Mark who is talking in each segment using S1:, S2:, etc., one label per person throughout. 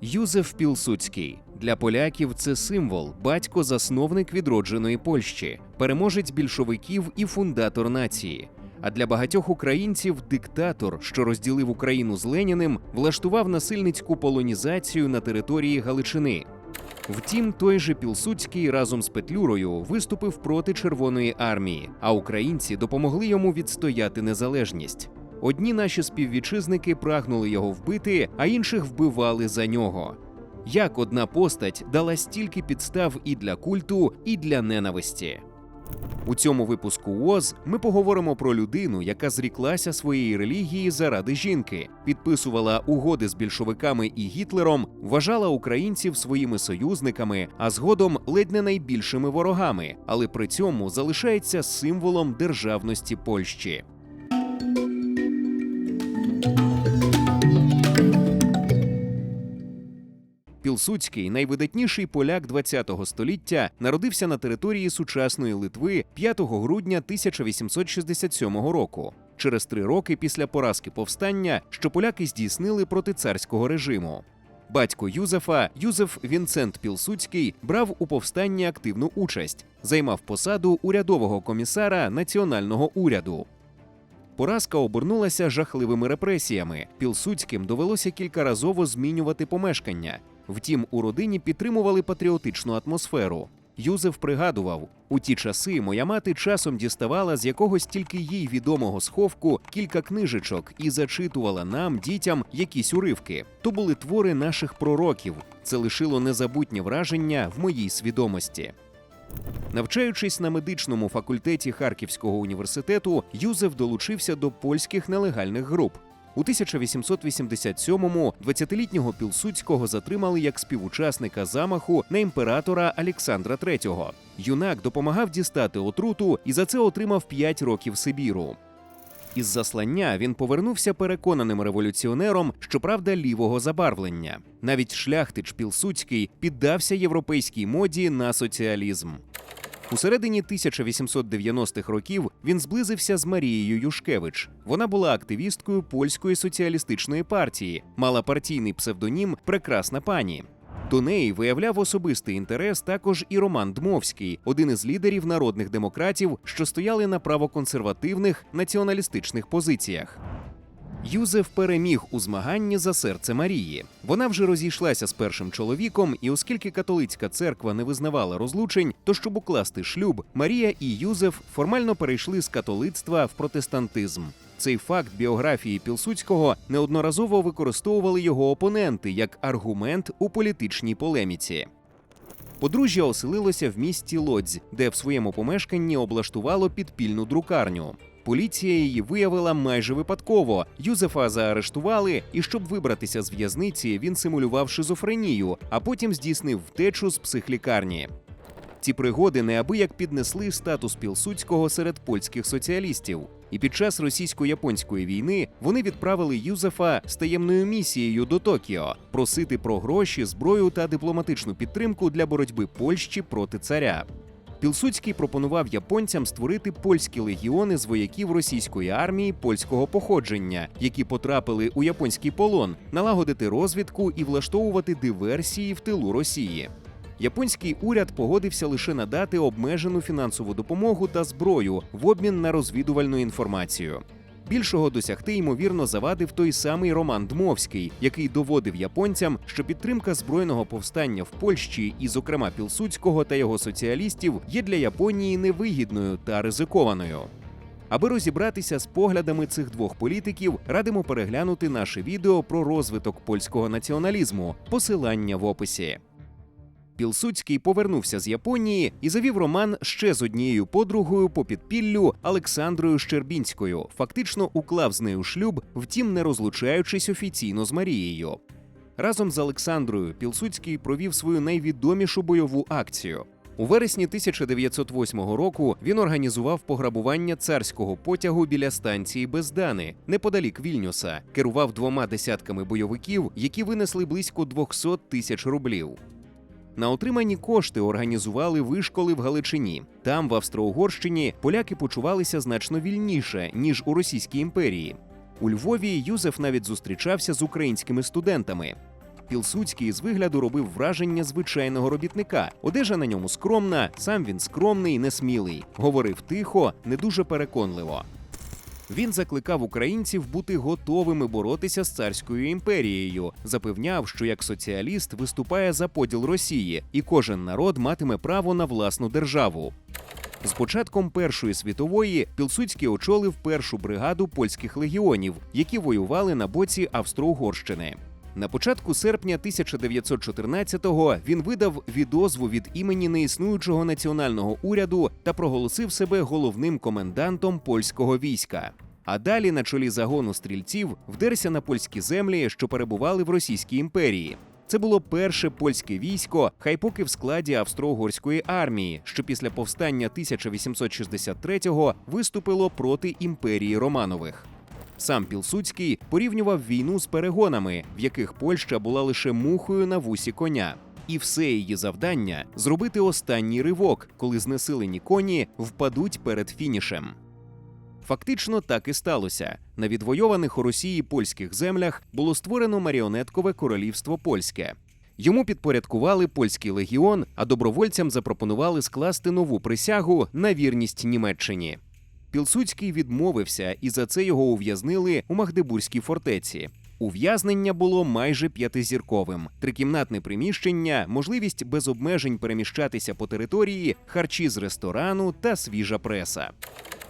S1: Юзеф Пілсуцький для поляків це символ, батько засновник відродженої Польщі, переможець більшовиків і фундатор нації. А для багатьох українців диктатор, що розділив Україну з Леніним, влаштував насильницьку полонізацію на території Галичини. Втім, той же Пілсуцький разом з Петлюрою виступив проти Червоної армії, а українці допомогли йому відстояти незалежність. Одні наші співвітчизники прагнули його вбити, а інших вбивали за нього. Як одна постать дала стільки підстав і для культу, і для ненависті. У цьому випуску УОЗ ми поговоримо про людину, яка зріклася своєї релігії заради жінки, підписувала угоди з більшовиками і Гітлером, вважала українців своїми союзниками, а згодом ледь не найбільшими ворогами, але при цьому залишається символом державності Польщі. Пілсуцький, найвидатніший поляк ХХ століття, народився на території сучасної Литви 5 грудня 1867 року. Через три роки після поразки повстання, що поляки здійснили проти царського режиму. Батько Юзефа, Юзеф Вінцент Пілсуцький, брав у повстанні активну участь, займав посаду урядового комісара національного уряду. Поразка обернулася жахливими репресіями. Пілсуцьким довелося кількаразово змінювати помешкання. Втім, у родині підтримували патріотичну атмосферу. Юзеф пригадував: у ті часи моя мати часом діставала з якогось тільки їй відомого сховку кілька книжечок і зачитувала нам, дітям, якісь уривки. То були твори наших пророків. Це лишило незабутнє враження в моїй свідомості. Навчаючись на медичному факультеті Харківського університету, Юзеф долучився до польських нелегальних груп. У 1887-му 20-літнього Пілсуцького затримали як співучасника замаху на імператора Олександра III. Юнак допомагав дістати отруту і за це отримав 5 років Сибіру. Із заслання він повернувся переконаним революціонером, щоправда, лівого забарвлення. Навіть шляхтич Пілсуцький піддався європейській моді на соціалізм. У середині 1890-х років він зблизився з Марією Юшкевич. Вона була активісткою польської соціалістичної партії, мала партійний псевдонім Прекрасна пані. До неї виявляв особистий інтерес також і Роман Дмовський, один із лідерів народних демократів, що стояли на правоконсервативних націоналістичних позиціях. Юзеф переміг у змаганні за серце Марії. Вона вже розійшлася з першим чоловіком, і оскільки католицька церква не визнавала розлучень, то щоб укласти шлюб, Марія і Юзеф формально перейшли з католицтва в протестантизм. Цей факт біографії Пілсуцького неодноразово використовували його опоненти як аргумент у політичній полеміці. Подружжя оселилося в місті Лодзь, де в своєму помешканні облаштувало підпільну друкарню. Поліція її виявила майже випадково. Юзефа заарештували, і щоб вибратися з в'язниці, він симулював шизофренію, а потім здійснив втечу з психлікарні. Ці пригоди неабияк піднесли статус Пілсуцького серед польських соціалістів. І під час російсько-японської війни вони відправили Юзефа з таємною місією до Токіо просити про гроші, зброю та дипломатичну підтримку для боротьби Польщі проти царя. Пілсуцький пропонував японцям створити польські легіони з вояків російської армії польського походження, які потрапили у японський полон, налагодити розвідку і влаштовувати диверсії в тилу Росії. Японський уряд погодився лише надати обмежену фінансову допомогу та зброю в обмін на розвідувальну інформацію. Більшого досягти ймовірно завадив той самий Роман Дмовський, який доводив японцям, що підтримка збройного повстання в Польщі, і, зокрема, Пілсуцького та його соціалістів, є для Японії невигідною та ризикованою. Аби розібратися з поглядами цих двох політиків, радимо переглянути наше відео про розвиток польського націоналізму, посилання в описі. Пілсуцький повернувся з Японії і завів роман ще з однією подругою по підпіллю Олександрою Щербінською. Фактично уклав з нею шлюб, втім не розлучаючись офіційно з Марією. Разом з Олександрою Пілсуцький провів свою найвідомішу бойову акцію. У вересні 1908 року він організував пограбування царського потягу біля станції Бездани, неподалік Вільнюса, керував двома десятками бойовиків, які винесли близько 200 тисяч рублів. На отримані кошти організували вишколи в Галичині. Там, в Австро-Угорщині, поляки почувалися значно вільніше ніж у Російській імперії. У Львові Юзеф навіть зустрічався з українськими студентами. Пілсудський з вигляду робив враження звичайного робітника. Одежа на ньому скромна, сам він скромний, несмілий. Говорив тихо, не дуже переконливо. Він закликав українців бути готовими боротися з царською імперією, запевняв, що як соціаліст виступає за поділ Росії, і кожен народ матиме право на власну державу. З початком Першої світової Пілсудський очолив першу бригаду польських легіонів, які воювали на боці Австро-Угорщини. На початку серпня 1914-го він видав відозву від імені неіснуючого національного уряду та проголосив себе головним комендантом польського війська. А далі на чолі загону стрільців вдерся на польські землі, що перебували в Російській імперії. Це було перше польське військо, хай поки в складі австро-угорської армії, що після повстання 1863-го виступило проти імперії Романових. Сам Пілсудський порівнював війну з перегонами, в яких Польща була лише мухою на вусі коня. І все її завдання зробити останній ривок, коли знесилені коні впадуть перед фінішем. Фактично так і сталося. На відвойованих у Росії польських землях було створено маріонеткове королівство польське. Йому підпорядкували польський легіон, а добровольцям запропонували скласти нову присягу на вірність Німеччині. Пілсудський відмовився, і за це його ув'язнили у Магдебурзькій фортеці. Ув'язнення було майже п'ятизірковим: трикімнатне приміщення, можливість без обмежень переміщатися по території, харчі з ресторану та свіжа преса.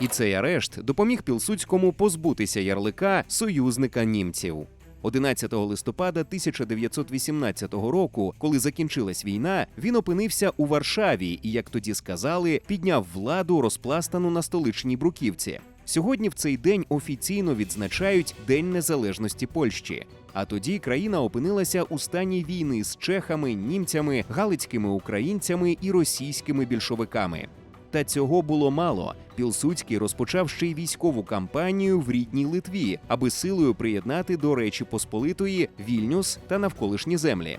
S1: І цей арешт допоміг Пілсудському позбутися ярлика союзника німців. 11 листопада 1918 року, коли закінчилась війна, він опинився у Варшаві і, як тоді сказали, підняв владу, розпластану на столичній бруківці. Сьогодні в цей день офіційно відзначають День Незалежності Польщі. А тоді країна опинилася у стані війни з чехами, німцями, галицькими українцями і російськими більшовиками. Та цього було мало. Пілсудський розпочав ще й військову кампанію в рідній Литві, аби силою приєднати до Речі Посполитої Вільнюс та навколишні землі.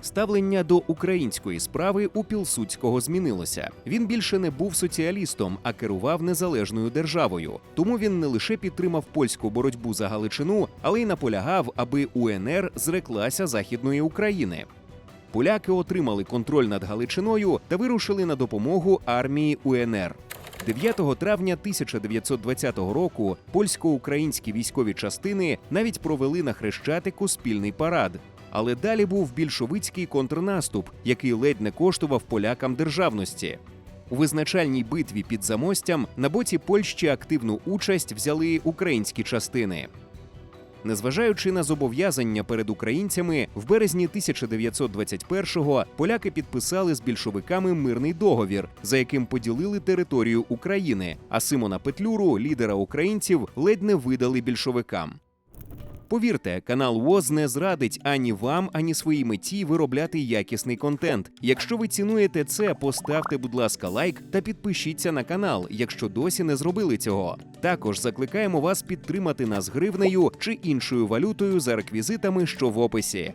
S1: Ставлення до української справи у Пілсудського змінилося. Він більше не був соціалістом, а керував незалежною державою. Тому він не лише підтримав польську боротьбу за Галичину, але й наполягав, аби УНР зреклася Західної України. Поляки отримали контроль над Галичиною та вирушили на допомогу армії УНР. 9 травня 1920 року польсько-українські військові частини навіть провели на хрещатику спільний парад. Але далі був більшовицький контрнаступ, який ледь не коштував полякам державності. У визначальній битві під замостям на боці Польщі активну участь взяли українські частини. Незважаючи на зобов'язання перед українцями, в березні 1921-го поляки підписали з більшовиками мирний договір, за яким поділили територію України. А Симона Петлюру, лідера українців, ледь не видали більшовикам. Повірте, канал ВОЗ не зрадить ані вам, ані своїй меті виробляти якісний контент. Якщо ви цінуєте це, поставте, будь ласка, лайк та підпишіться на канал, якщо досі не зробили цього. Також закликаємо вас підтримати нас гривнею чи іншою валютою за реквізитами, що в описі.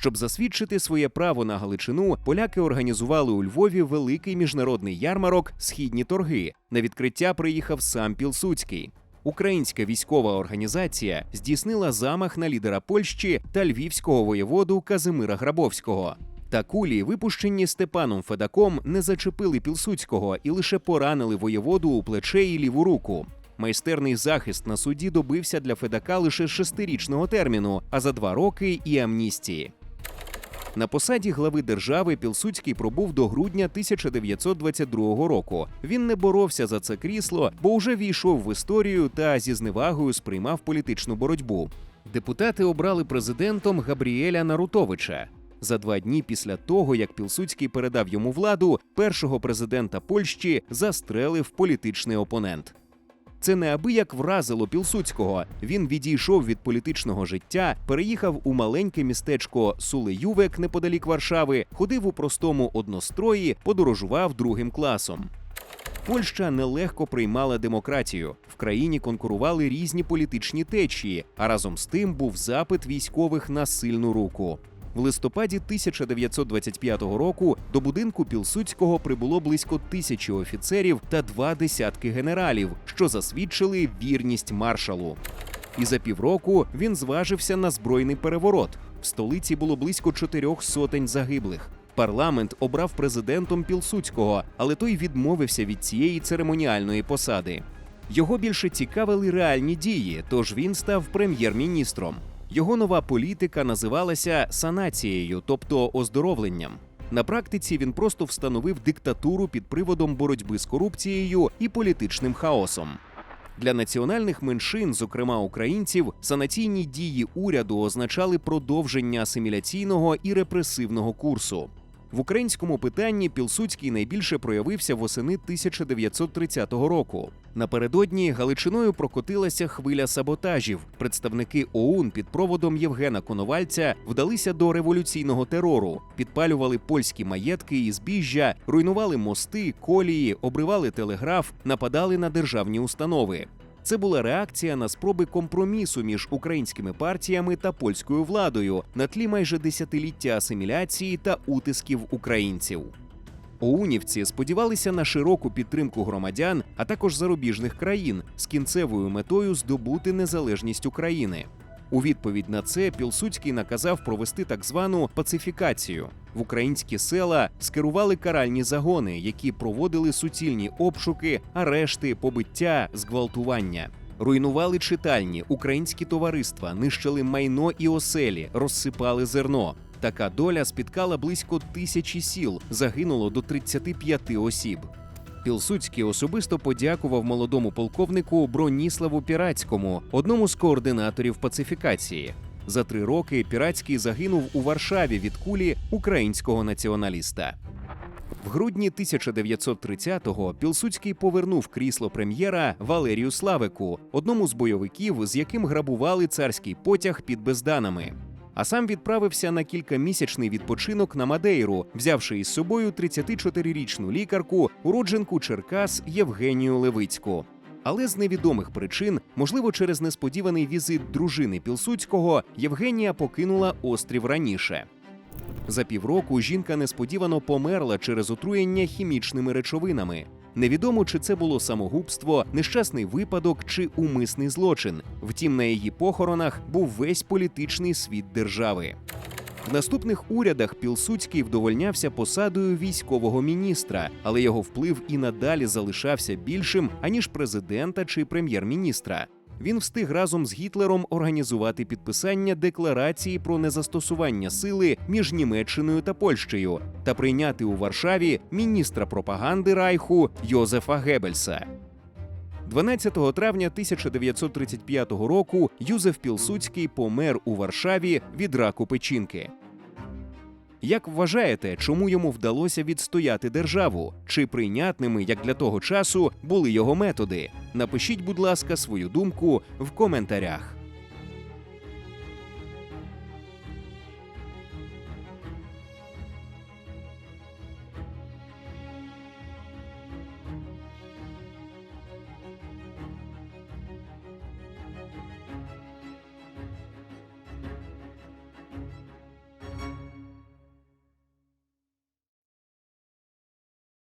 S1: Щоб засвідчити своє право на Галичину, поляки організували у Львові великий міжнародний ярмарок Східні торги. На відкриття приїхав сам Пілсудський. Українська військова організація здійснила замах на лідера Польщі та львівського воєводу Казимира Грабовського. Та кулі, випущені Степаном Федаком, не зачепили Пілсудського і лише поранили воєводу у плече і ліву руку. Майстерний захист на суді добився для Федака лише шестирічного терміну, а за два роки і амністії. На посаді глави держави Пілсудський пробув до грудня 1922 року. Він не боровся за це крісло, бо вже війшов в історію та зі зневагою сприймав політичну боротьбу. Депутати обрали президентом Габріеля Нарутовича. За два дні після того, як Пілсудський передав йому владу, першого президента Польщі застрелив політичний опонент. Це неабияк вразило Пілсудського. Він відійшов від політичного життя, переїхав у маленьке містечко Сулеювек неподалік Варшави, ходив у простому однострої, подорожував другим класом. Польща нелегко приймала демократію. В країні конкурували різні політичні течії, а разом з тим був запит військових на сильну руку. В листопаді 1925 року до будинку Пілсудського прибуло близько тисячі офіцерів та два десятки генералів, що засвідчили вірність маршалу. І за півроку він зважився на збройний переворот. В столиці було близько чотирьох сотень загиблих. Парламент обрав президентом Пілсудського, але той відмовився від цієї церемоніальної посади. Його більше цікавили реальні дії, тож він став прем'єр-міністром. Його нова політика називалася санацією, тобто оздоровленням. На практиці він просто встановив диктатуру під приводом боротьби з корупцією і політичним хаосом. Для національних меншин, зокрема українців, санаційні дії уряду означали продовження асиміляційного і репресивного курсу. В українському питанні Пілсудський найбільше проявився восени 1930 року. Напередодні Галичиною прокотилася хвиля саботажів. Представники ОУН під проводом Євгена Коновальця вдалися до революційного терору, підпалювали польські маєтки і збіжжя, руйнували мости, колії, обривали телеграф, нападали на державні установи. Це була реакція на спроби компромісу між українськими партіями та польською владою на тлі майже десятиліття асиміляції та утисків українців. Оунівці сподівалися на широку підтримку громадян, а також зарубіжних країн з кінцевою метою здобути незалежність України. У відповідь на це Пілсудський наказав провести так звану пацифікацію. В українські села скерували каральні загони, які проводили суцільні обшуки, арешти, побиття, зґвалтування. Руйнували читальні, українські товариства, нищили майно і оселі, розсипали зерно. Така доля спіткала близько тисячі сіл, загинуло до 35 осіб. Пілсудський особисто подякував молодому полковнику Броніславу Піратському, одному з координаторів пацифікації. За три роки Піратський загинув у Варшаві від кулі українського націоналіста. В грудні 1930-го Пілсудський повернув крісло прем'єра Валерію Славику, одному з бойовиків, з яким грабували царський потяг під безданами. А сам відправився на кількамісячний відпочинок на Мадейру, взявши із собою 34-річну лікарку, уродженку Черкас Євгенію Левицьку. Але з невідомих причин, можливо, через несподіваний візит дружини Пілсудського, Євгенія покинула острів раніше. За півроку жінка несподівано померла через отруєння хімічними речовинами. Невідомо, чи це було самогубство, нещасний випадок чи умисний злочин. Втім, на її похоронах був весь політичний світ держави. В наступних урядах Пілсудський вдовольнявся посадою військового міністра, але його вплив і надалі залишався більшим аніж президента чи прем'єр-міністра. Він встиг разом з Гітлером організувати підписання декларації про незастосування сили між Німеччиною та Польщею та прийняти у Варшаві міністра пропаганди Райху Йозефа Геббельса. 12 травня 1935 року Юзеф Пілсудський помер у Варшаві від раку печінки. Як вважаєте, чому йому вдалося відстояти державу? Чи прийнятними, як для того часу, були його методи? Напишіть, будь ласка, свою думку в коментарях.